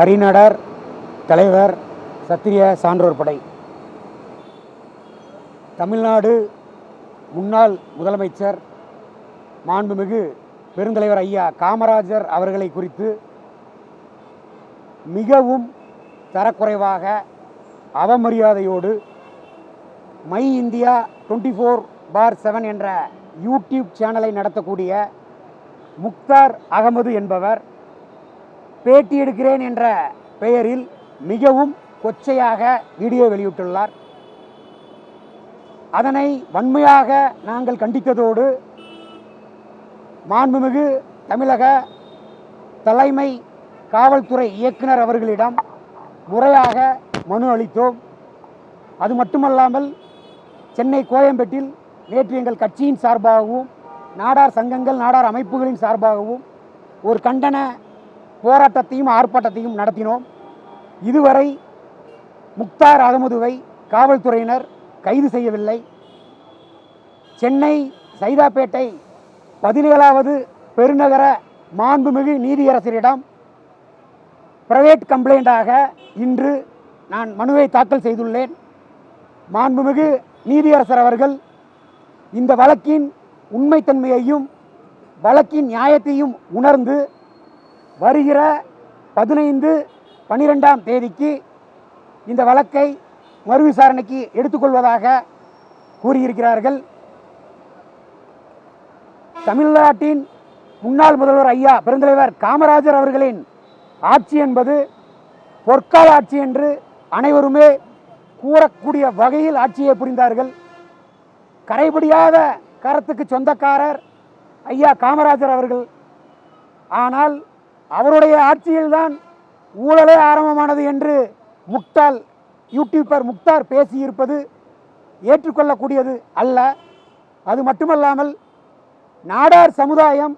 அரிநடர் தலைவர் சத்திரிய சான்றோர் படை. தமிழ்நாடு முன்னாள் முதலமைச்சர் மாண்புமிகு பெருந்தலைவர் ஐயா காமராஜர் அவர்களை குறித்து மிகவும் தரக்குறைவாக அவமரியாதையோடு my India twenty four by seven என்ற யூடியூப் சேனலை நடத்தக்கூடிய முக்தார் அகமது என்பவர் பேட்டி எடுக்கிறேன் என்ற பெயரில் மிகவும் கொச்சையாக வீடியோ வெளியிட்டுள்ளார். அதனை வன்மையாக நாங்கள் கண்டித்ததோடு மாண்புமிகு தமிழக தலைமை காவல்துறை இயக்குனர் அவர்களிடம் முறையாக மனு அளித்தோம். அது மட்டுமல்லாமல் சென்னை கோயம்பேட்டில் நேற்று எங்கள் கட்சியின் சார்பாகவும் நாடார் சங்கங்கள் நாடார் அமைப்புகளின் சார்பாகவும் ஒரு கண்டன போராட்டத்தையும் ஆர்ப்பாட்டத்தையும் நடத்தினோம். இதுவரை முக்தார் அகமதுவை காவல்துறையினர் கைது செய்யவில்லை. சென்னை சைதாப்பேட்டை பதினேழாவது பெருநகர மாண்புமிகு நீதியரசரிடம் பிரைவேட் கம்ப்ளைண்டாக இன்று நான் மனுவை தாக்கல் செய்துள்ளேன். மாண்புமிகு நீதியரசர் அவர்கள் இந்த வழக்கின் உண்மைத்தன்மையையும் வழக்கின் நியாயத்தையும் உணர்ந்து வருகிற பதினைந்து பன்னிரெண்டாம் தேதிக்கு இந்த வழக்கை மறு விசாரணைக்கு எடுத்துக்கொள்வதாக கூறியிருக்கிறார்கள். தமிழ்நாட்டின் முன்னாள் முதல்வர் ஐயா பெருந்தலைவர் காமராஜர் அவர்களின் ஆட்சி என்பது பொற்கால ஆட்சி என்று அனைவருமே கூறக்கூடிய வகையில் ஆட்சியை புரிந்தார்கள். கரைபிடியாத கரத்துக்கு சொந்தக்காரர் ஐயா காமராஜர் அவர்கள். ஆனால் அவருடைய ஆட்சியில்தான் ஊழலே ஆரம்பமானது என்று முக்தால் யூடியூபர் முக்தார் பேசியிருப்பது ஏற்றுக்கொள்ளக்கூடியது அல்ல. அது மட்டுமல்லாமல் நாடார் சமுதாயம்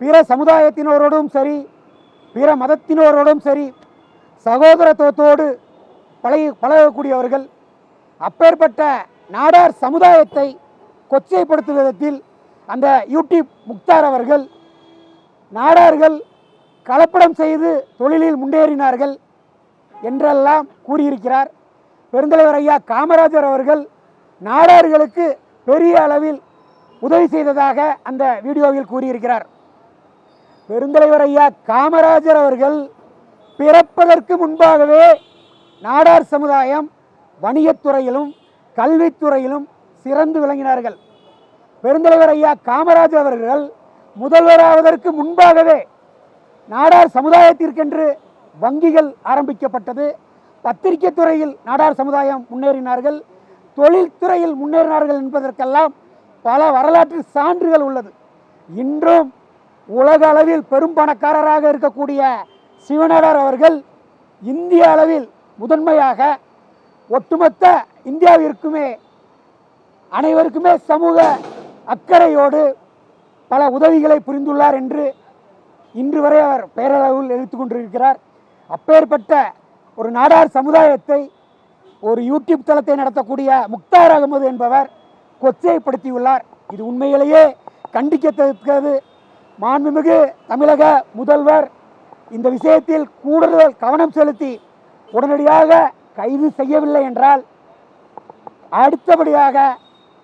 பிற சமுதாயத்தினரோடும் சரி பிற மதத்தினரோடும் சரி சகோதரத்துவத்தோடு பழகி பழகக்கூடியவர்கள் அப்பேற்பட்ட நாடார் சமுதாயத்தை கொச்சைப்படுத்தும் விதத்தில் அந்த யூடியூப் முக்தார் அவர்கள் நாடார்கள் கலப்படம் செய்து தொழிலில் முன்னேறினார்கள் என்றெல்லாம் கூறியிருக்கிறார். பெருந்தலைவர் ஐயா காமராஜர் அவர்கள் நாடார்களுக்கு பெரிய அளவில் உதவி செய்ததாக அந்த வீடியோவில் கூறியிருக்கிறார். பெருந்தலைவர் ஐயா காமராஜர் அவர்கள் பிறப்பதற்கு முன்பாகவே நாடார் சமுதாயம் வணிகத்துறையிலும் கல்வித்துறையிலும் சிறந்து விளங்கினார்கள். பெருந்தலைவர் ஐயா காமராஜர் அவர்கள் முதல்வராவதற்கு முன்பாகவே நாடார் சமுதாயத்திற்கென்று வங்கிகள் ஆரம்பிக்கப்பட்டது. பத்திரிகை துறையில் நாடார் சமுதாயம் முன்னேறினார்கள். தொழில்துறையில் முன்னேறினார்கள் என்பதற்கெல்லாம் பல வரலாற்று சான்றுகள் உள்ளது. இன்றும் உலக அளவில் பெரும் பணக்காரராக இருக்கக்கூடிய சிவனடர் அவர்கள் இந்திய அளவில் முதன்மையாக ஒட்டுமொத்த இந்தியாவிற்குமே அனைவருக்குமே சமூக அக்கறையோடு பல உதவிகளை புரிந்துள்ளார் என்று இன்று வரை அவர் பேரளவில் எழுத்து கொண்டிருக்கிறார். அப்பேற்பட்ட ஒரு நாடார் சமுதாயத்தை ஒரு யூடியூப் தளத்தை நடத்தக்கூடிய முக்தார் அகமது என்பவர் கொச்சைப்படுத்தியுள்ளார். இது உண்மையிலேயே கண்டிக்கத்தக்கது. மாண்புமிகு தமிழக முதல்வர் இந்த விஷயத்தில் கூடுதல் கவனம் செலுத்தி உடனடியாக கைது செய்யவில்லை என்றால் அடுத்தபடியாக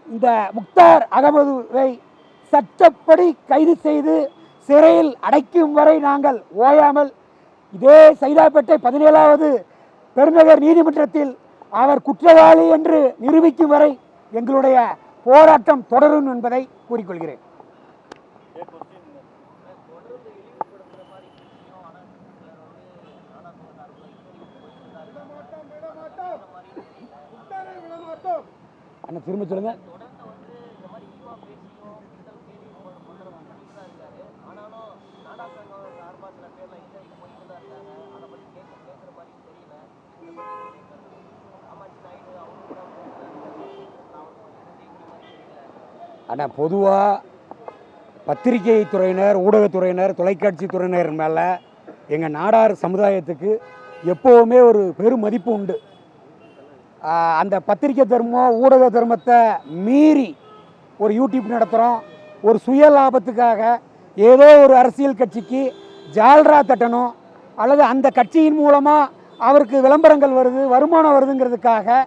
இந்த முக்தார் அகமதுவை சட்டப்படி கைது செய்து சிறையில் அடைக்கும் வரை நாங்கள் ஓயாமல் இதே சைதாப்பேட்டை பதினேழாவது பெருநகர் நீதிமன்றத்தில் அவர் குற்றவாளி என்று நிரூபிக்கும் வரை எங்களுடைய போராட்டம் தொடரும் என்பதை கூறிக்கொள்கிறேன். அண்ணா திரும்ப சொல்லுங்க. ஆனால் பொதுவாக பத்திரிகை துறையினர் ஊடகத்துறையினர் தொலைக்காட்சி துறையினர் மேலே எங்கள் நாடார் சமுதாயத்துக்கு எப்போவுமே ஒரு பெரும் மதிப்பு உண்டு. அந்த பத்திரிகை தர்மம் ஊடக தர்மத்தை மீறி ஒரு யூடியூப் நடத்துகிறோம் ஒரு சுய லாபத்துக்காக ஏதோ ஒரு அரசியல் கட்சிக்கு ஜால்ரா தட்டணும் அல்லது அந்த கட்சியின் மூலமாக அவருக்கு விளம்பரங்கள் வருது வருமானம் வருதுங்கிறதுக்காக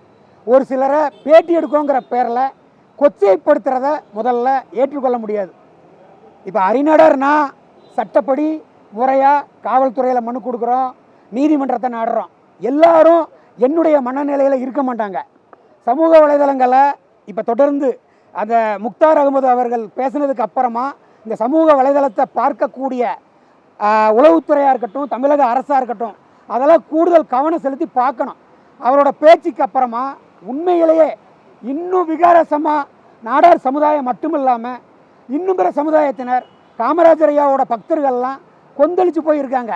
ஒரு சிலரை பேட்டி எடுக்கோங்கிற பேரில் கொச்சைப்படுத்துகிறத முதல்ல ஏற்றுக்கொள்ள முடியாது. இப்போ அறிநடர்னா சட்டப்படி முறையாக காவல்துறையில் மனு கொடுக்குறோம் நீதிமன்றத்தை நாடுறோம். எல்லாரும் என்னுடைய மனநிலையில் இருக்க மாட்டாங்க. சமூக வலைதளங்களை இப்போ தொடர்ந்து அந்த முக்தார் அகமது அவர்கள் பேசுனதுக்கு அப்புறமா இந்த சமூக வலைதளத்தை பார்க்கக்கூடிய உளவுத்துறையாக இருக்கட்டும் தமிழக அரசாக இருக்கட்டும் அதெல்லாம் கூடுதல் கவனம் செலுத்தி பார்க்கணும். அவரோட பேச்சுக்கு அப்புறமா உண்மையிலேயே இன்னும் விகாரசமாக நாடார் சமுதாயம் மட்டும் இல்லாமல் இன்னும் பிற சமுதாயத்தினர் காமராஜர் ஐயாவோட பக்தர்கள்லாம் கொந்தளிச்சு போயிருக்காங்க.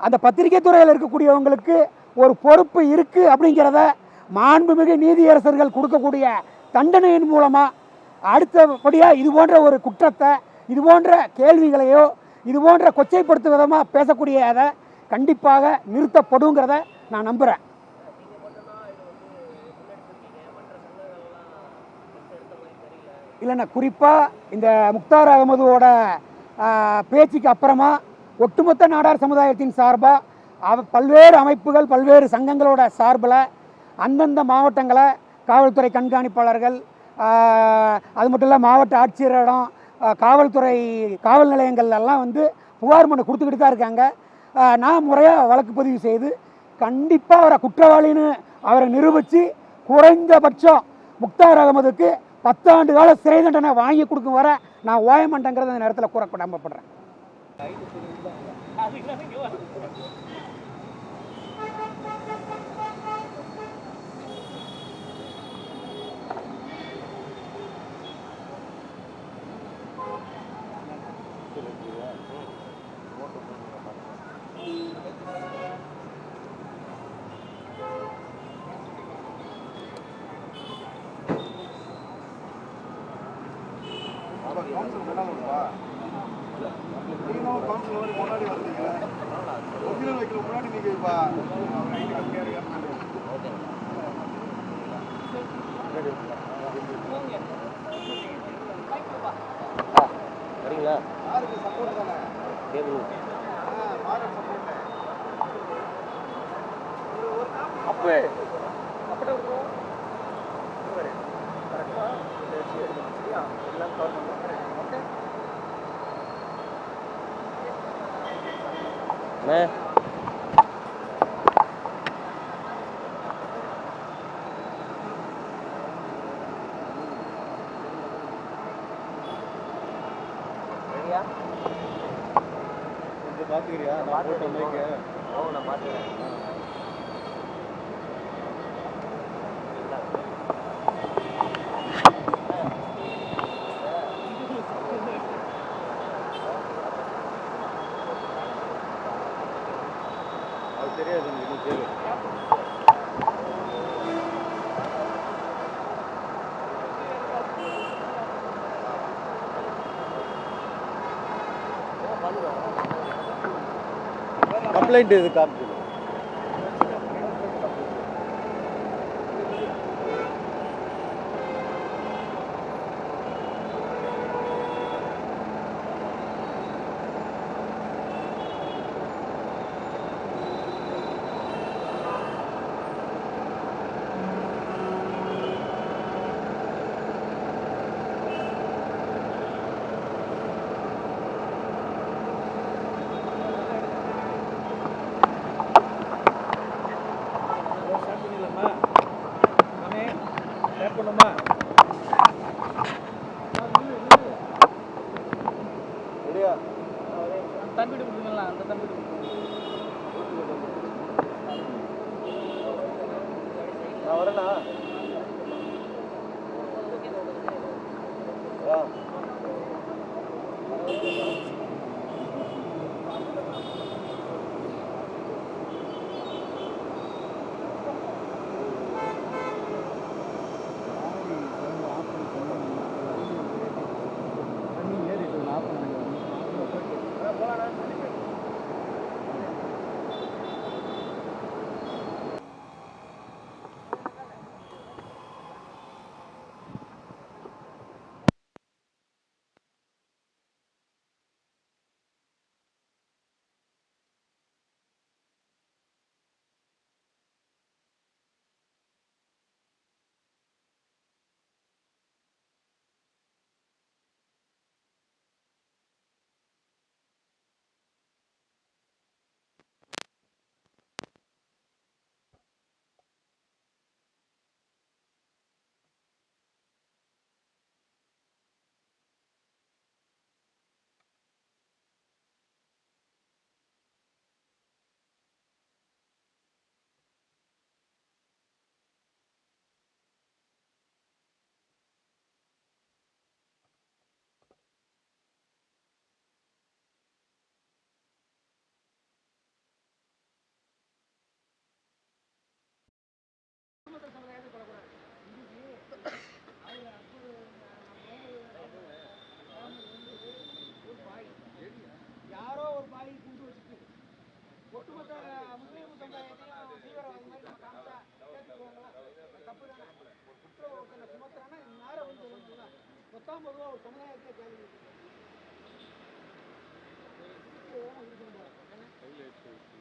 அந்த பத்திரிகை துறையில் இருக்கக்கூடியவங்களுக்கு ஒரு பொறுப்பு இருக்குது அப்படிங்கிறத மாண்புமிகு நீதியரசர்கள் கொடுக்கக்கூடிய தண்டனையின் மூலமாக அடுத்தபடியாக இது போன்ற ஒரு குற்றத்தை இது போன்ற கேள்விகளையோ இது போன்ற கொச்சைப்படுத்தும் விதமாக பேசக்கூடியதை கண்டிப்பாக நிறுத்தப்படுங்கிறத நான் நம்புகிறேன் இல்லைண்ணா குறிப்பாக இந்த முக்தார் அகமதுவோட பேச்சுக்கு அப்புறமா ஒட்டுமொத்த நாடார் சமுதாயத்தின் சார்பாக அவ பல்வேறு அமைப்புகள் பல்வேறு சங்கங்களோட சார்பில் அந்தந்த மாவட்டங்களை காவல்துறை கண்காணிப்பாளர்கள் அது மட்டும் இல்லை மாவட்ட ஆட்சியரிடம் காவல்துறை காவல் நிலையங்கள் எல்லாம் வந்து புகார் மனு கொடுத்துக்கிட்டு தான் இருக்காங்க. நான் முறையாக வழக்கு பதிவு செய்து கண்டிப்பாக அவரை குற்றவாளின்னு அவரை நிரூபித்து குறைந்தபட்சம் முக்தார் அகமதுக்கு பத்தாண்டு கால சிறை தண்டனை வாங்கி கொடுக்கும் வர நான் ஓய மாட்டேங்கிறத இந்த நேரத்தில் கூற கடமைப்படுறேன் முன்னாடி வந்தீங்க ஒரிஜினல் வைக்கல முன்னாடி நீங்க இப்ப சரிங்களா யாருக்கு சப்போர்ட் தானே கேபிள் மாடல் சப்போர்ட் அப்பே அண்ணே ரெடியா கொஞ்சம் போட்ட மைக்கு ஓ நான் பார்த்துக்கிறேன் அது கம்ப்ளைண்ட் இது காமிச்சு நான் பத்தாம் பொதுவாக ஒரு சமுதாயத்தை கேள்வி கையில்